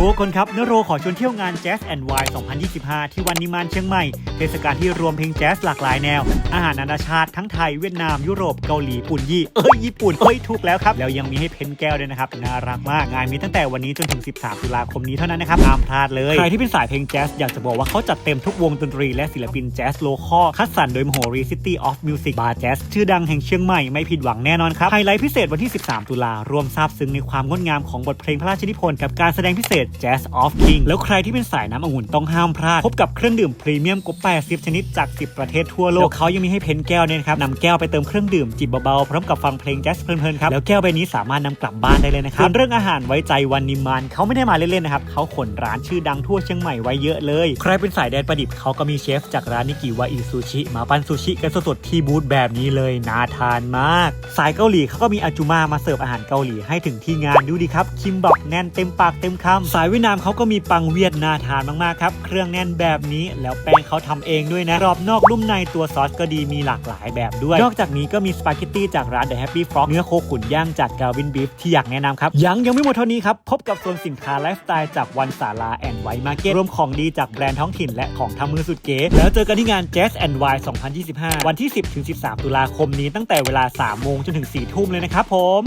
ทุกคนครับนโรขอชวนเที่ยวงาน Jazz and Wine 2025 ที่วันนิมานเชียงใหม่ เทศกาลที่รวมเพลงแจ๊สหลากหลายแนว อาหารนานาชาติทั้งไทยเวียดนาม ยุโรปเกาหลีปุ่นยี่ เอ้ย ญี่ปุ่น เอ้ย ถูกแล้วครับ แล้วยังมีให้เพ้นแก้วด้วยนะครับ น่ารักมาก งานมีตั้งแต่วันนี้จนถึง 13 ตุลาคมนี้เท่านั้นนะครับห้ามพลาดเลย ใครที่เป็นสายเพลงแจ๊สอยากจะบอกว่าเขาจัดเต็มทุกวงดนตรี และศิลปินแจ๊สโลคอลคัดสรรโดยมโหรี City of Music บาร์แจ๊สชื่อดังแห่งเชียงใหม่ไม่ผิดหวังแน่นอนครับไฮไลท์พิเศษวันที่ 13 ตุลารวมซาบซึ้งในความงดงามของบทเพลงพระราชนิพนธ์กับการแสดงพิเศษ Jazz of King แล้วใครที่เป็นสายน้ำองุ่นต้องห้ามพลาด พบกับเครื่องดื่มพรีเมียมกว่า80 ชนิดจาก 10 ประเทศทั่วโลกแล้วเขายังมีให้เพ้นแก้วเนี่ยนะครับนำแก้วไปเติมเครื่องดื่มจิบเบาๆพร้อมกับฟังเพลงแจ๊สเพลินๆครับแล้วแก้วใบนี้สามารถนำกลับบ้านได้เลยนะครับส่วนเรื่องอาหารไว้ใจวันนิมานเขาไม่ได้มาเล่นๆนะครับเขาขนร้านชื่อดังทั่วเชียงใหม่ไว้เยอะเลย ใครเป็นสายแดนประดิบเขาก็มีเชฟจากร้านนิกิวาอิซูชิมาปั้นซูชิกันสดๆที่บูธแบบนี้เลยน่าทานมาก สายเกาหลีเขาก็มีอาจูมามาเสิร์ฟอาหารเกาหลีให้ถึงที่งานดูดิครับคิมบอกแน่นเต็มปากเต็มคำสายเวียดนามเขาก็มีปังเวียดนาทานมากๆครับ เครื่องแน่นแบบนี้แล้วแป้งเขาทำเองด้วยนะกรอบนอกนุ่มในตัวซอสก็ดีมีหลากหลายแบบด้วย นอกจากนี้ก็มีสปาเกตตี้จากร้าน The Happy Frog เนื้อโคขุนย่างจากกาวินบีฟที่อยากแนะนำครับ ยังยังไม่หมดเท่านี้ครับ พบกับโซนสินค้าไลฟ์สไตล์จากวันสาราแอนด์ไวท์มาร์เก็ตรวมของดีจากแบรนด์ท้องถิ่นและของทำมือสุดเก๋ แล้วเจอกันที่งาน Jazz and Wine 2025 วันที่ 10-13 ตุลาคมนี้ตั้งแต่เวลา 3 โมงจนถึง 4 ทุ่มเลยนะครับผม